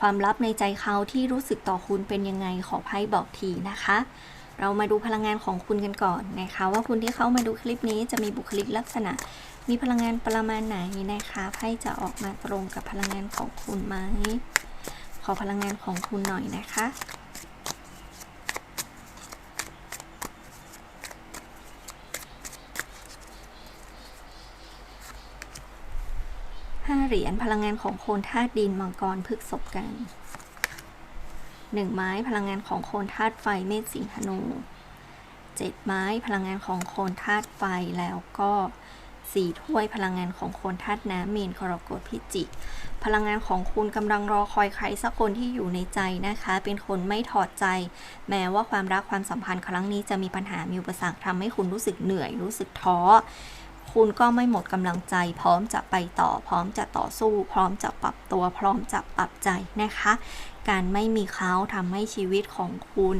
ความลับในใจเขาที่รู้สึกต่อคุณเป็นยังไงขอไพ่บอกทีนะคะ เรามาดูพลังงานของคุณกันก่อนนะคะ ว่าคุณที่เข้ามาดูคลิปนี้จะมีบุคลิกลักษณะ มีพลังงานประมาณไหนนะคะไพ่จะออกมาตรงกับพลังงานของคุณไหมขอพลังงานของคุณหน่อยนะคะ เหรียญพลังงานของโคนธาตุดินมังกรพฤกษบกันหนึ่งไม้พลังงานของโคนธาตุไฟเมษสิงหนูเจ็ดไม้พลังงานของโคนธาตุไฟแล้วก็สี่ถ้วยพลังงานของโคนธาตุน้ำมีนกรกฎพิจิกพลังงานของคุณกำลังรอคอยใครสักคนที่อยู่ในใจนะคะ เป็นคนไม่ถอดใจ แม้ว่าความรักความสัมพันธ์ครั้งนี้จะมีปัญหามีอุปสรรคทำให้คุณรู้สึกเหนื่อยรู้สึกท้อ คุณก็ไม่หมดกำลังใจ พร้อมจะไปต่อ พร้อมจะต่อสู้ พร้อมจะปรับตัว พร้อมจะปรับใจนะคะ การไม่มีเขาทำให้ชีวิตของคุณ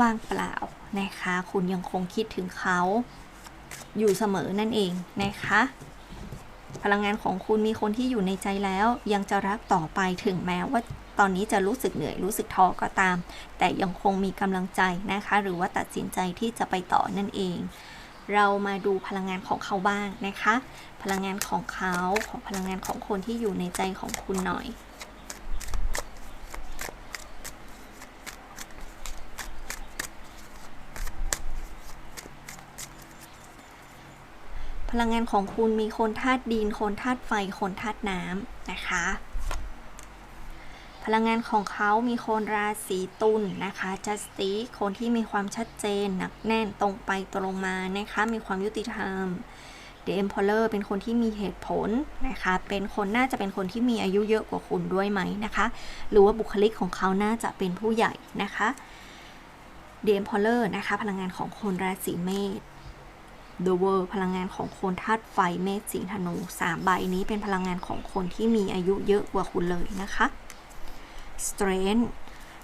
ว่างเปล่านะคะ คุณยังคงคิดถึงเขาอยู่เสมอนั่นเองนะคะ พลังงานของคุณมีคนที่อยู่ในใจแล้ว ยังจะรักต่อไปถึงแม้ว่าตอนนี้จะรู้สึกเหนื่อยรู้สึกท้อก็ตาม แต่ยังคงมีกำลังใจนะคะ หรือว่าตัดสินใจที่จะไปต่อนั่นเอง เรามาดูพลังงานของเขาบ้างนะคะ พลังงานของเขาของพลังงานของคนที่อยู่ในใจของคุณหน่อย พลังงานของคุณมีคนธาตุดิน คนธาตุไฟ คนธาตุน้ำนะคะ ลังงานของเขามีคนราศีตุลนนะคะจัสติคนที่มีความชัดเจนหนักแน่นตรงไปตรงมานะคะ มีความยุติธรรมเดมพอลเลอร์เป็นคนที่มีเหตุผลนะคะ เป็นคนน่าจะเป็นคนที่มีอายุเยอะกว่าคุณด้วยไหมนะคะ หรือว่าบุคลิกของเขาน่าจะเป็นผู้ใหญ่นะคะเดมพอลเลอร์นะคะ พลังงานของคนราศีเมษ The World พลังงานของคนธาตุไฟเมษสิงห์ธนูสามใบนี้เป็นพลังงานของคนที่มีอายุเยอะกว่าคุณเลยนะคะ Strength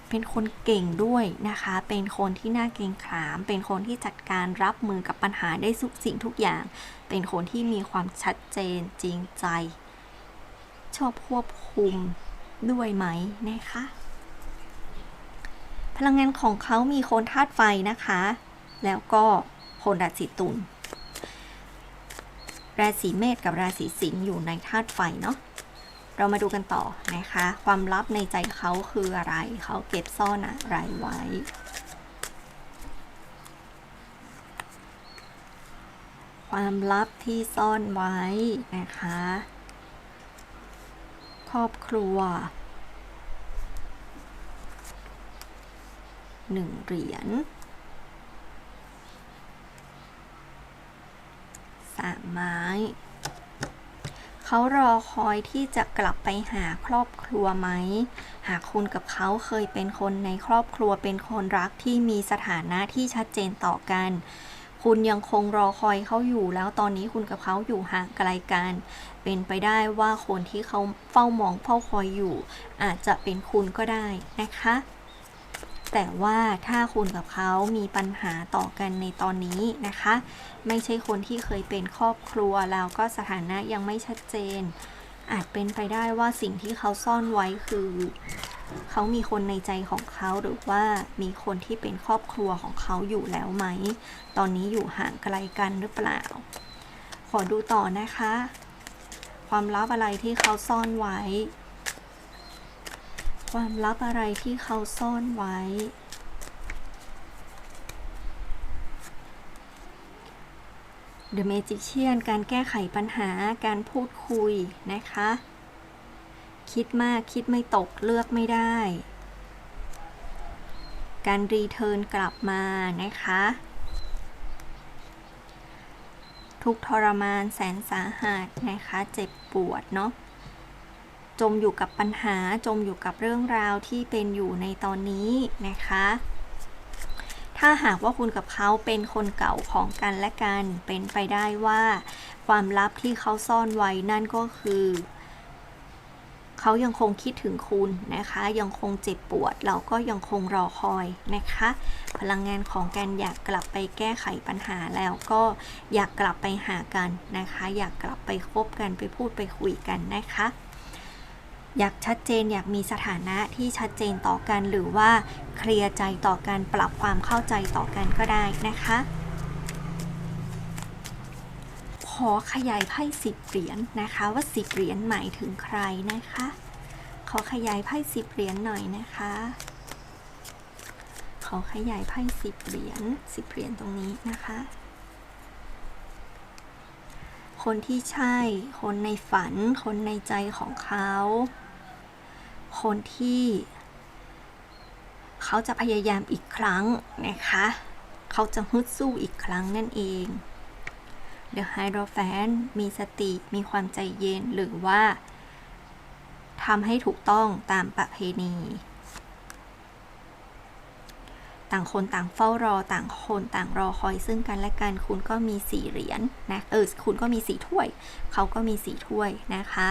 เป็นคนเก่งด้วยนะคะ เป็นคนที่น่าเกรงขาม เป็นคนที่จัดการรับมือกับปัญหาได้ทุกสิ่งทุกอย่าง เป็นคนที่มีความชัดเจนจริงใจ ชอบควบคุมด้วยไหมนะคะ พลังงานของเขามีคนธาตุไฟนะคะ แล้วก็คนราศีตุล ราศีเมษกับราศีสิงห์อยู่ในธาตุไฟเนาะ เรามาดูกันต่อนะคะ ความลับในใจเขาคืออะไร เขาเก็บซ่อนอะไรไว้ความลับที่ซ่อนไว้นะคะ ครอบครัวหนึ่งเหรียญสามไม้ เขารอคอยที่จะกลับไปหาครอบครัวไหม หากคุณกับเขาเคยเป็นคนในครอบครัวเป็นคนรักที่มีสถานะที่ชัดเจนต่อกัน คุณยังคงรอคอยเขาอยู่แล้วตอนนี้คุณกับเขาอยู่ห่างไกลกัน เป็นไปได้ว่าคนที่เขาเฝ้ามองเฝ้าคอยอยู่ อาจจะเป็นคุณก็ได้นะคะ แต่ว่าถ้าคุณกับเขามีปัญหาต่อกันในตอนนี้นะคะ ไม่ใช่คนที่เคยเป็นครอบครัวแล้วก็สถานะยังไม่ชัดเจน อาจเป็นไปได้ว่าสิ่งที่เขาซ่อนไว้คือ เขามีคนในใจของเขาหรือว่ามีคนที่เป็นครอบครัวของเขาอยู่แล้วไหม ตอนนี้อยู่ห่างไกลกันหรือเปล่า ขอดูต่อนะคะ ความลับอะไรที่เขาซ่อนไว้ ความลับอะไรที่เขาซ่อนไว้ The Magician การแก้ไขปัญหาการพูดคุยนะคะ คิดมากคิดไม่ตกเลือกไม่ได้ การรีเทิร์นกลับมานะคะ ทุกทรมานแสนสาหัสนะคะ เจ็บปวดเนาะ จมอยู่กับปัญหาจมอยู่กับเรื่องราวที่เป็นอยู่ในตอนนี้นะคะ ถ้าหากว่าคุณกับเขาเป็นคนเก่าของกันและกัน เป็นไปได้ว่า ความลับที่เขาซ่อนไว้นั่นก็คือ เขายังคงคิดถึงคุณนะคะ ยังคงเจ็บปวด เราก็ยังคงรอคอยนะคะ พลังงานของการอยากกลับไปแก้ไขปัญหาแล้วก็อยากกลับไปหากันนะคะ อยากกลับไปคบกันไปพูดไปคุยกันนะคะ อยากชัดเจนอยากมีสถานะที่ชัดเจนต่อกัน หรือว่าเคลียร์ใจต่อกันปรับความเข้าใจต่อกันก็ได้นะคะ ขอขยายไพ่สิบเหรียญนะคะ ว่าสิบเหรียญหมายถึงใครนะคะ ขอขยายไพ่สิบเหรียญหน่อยนะคะ ขอขยายไพ่สิบเหรียญสิบเหรียญตรงนี้นะคะคนที่ใช่ คนในฝัน คนในใจของเขา คนที่ เขาจะพยายามอีกครั้งนะคะ เขาจะฮึดสู้อีกครั้งนั่นเอง The Hierophant มีสติมีความใจเย็นหรือว่าทำให้ถูกต้องตามประเพณี ต่างคนต่างเฝ้ารอต่างคนต่างรอคอยซึ่งกันและกันคุณก็มีสี่เหรียญนะเออคุณก็มีสี่ถ้วย เขาก็มีสี่ถ้วยนะคะ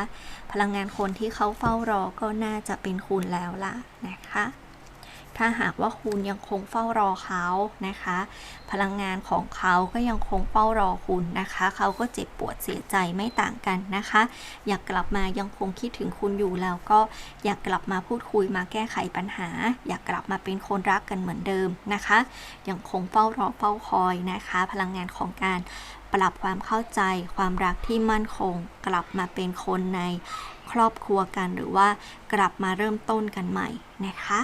พลังงานคนที่เขาเฝ้ารอก็น่าจะเป็นคุณแล้วล่ะนะคะ ถ้าหากว่าคุณยังคงเฝ้ารอเขานะคะ พลังงานของเขาก็ยังคงเฝ้ารอคุณนะคะ เขาก็เจ็บปวดเสียใจไม่ต่างกันนะคะ อยากกลับมายังคงคิดถึงคุณอยู่แล้วก็อยากกลับมาพูดคุยมาแก้ไขปัญหา อยากกลับมาเป็นคนรักกันเหมือนเดิมนะคะ ยังคงเฝ้ารอเฝ้าคอยนะคะ พลังงานของการปรับความเข้าใจความรักที่มั่นคง กลับมาเป็นคนในครอบครัวกันหรือว่ากลับมาเริ่มต้นกันใหม่นะคะ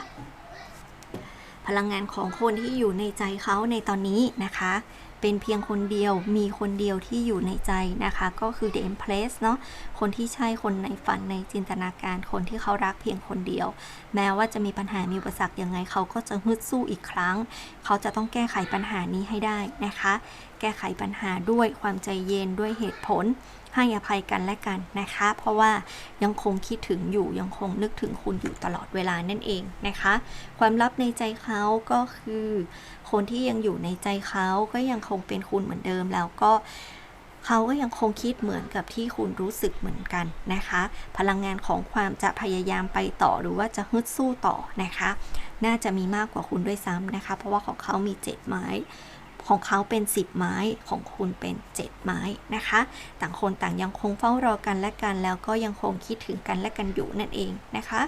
พลังงานของคนที่อยู่ในใจเขาในตอนนี้นะคะ เป็นเพียงคนเดียวมีคนเดียวที่อยู่ในใจนะคะ ก็คือ The Empress เนาะคนที่ใช่คนในฝันในจินตนาการคนที่เขารักเพียงคนเดียว แม้ว่าจะมีปัญหามีอุปสรรคยังไงเขาก็จะฮึดสู้อีกครั้ง เขาจะต้องแก้ไขปัญหานี้ให้ได้นะคะ แก้ไขปัญหาด้วยความใจเย็นด้วยเหตุผลให้อภัยกันและกันนะคะ เพราะว่ายังคงคิดถึงอยู่ยังคงนึกถึงคุณอยู่ตลอดเวลานั่นเองนะคะ ความลับในใจเขาก็คือ คนที่ยังอยู่ในใจเขาก็ยังคคงเป็นคุณเหมือนเดิมแล้วก็เขาก็ยังคงคิดเหมือนกับที่คุณรู้สึกเหมือนกันนะคะ พลังงานของความจะพยายามไปต่อหรือว่าจะฮึดสู้ต่อนะคะ น่าจะมีมากกว่าคุณด้วยซ้ำนะคะ เพราะว่าของเขามี7ไม้ ของเขาเป็น 10 ไม้ของคุณเป็น 7 ไม้นะคะ ต่างคนต่างยังคงเฝ้ารอกันและกัน แล้วก็ยังคงคิดถึงกันและกันอยู่นั่นเองนะคะ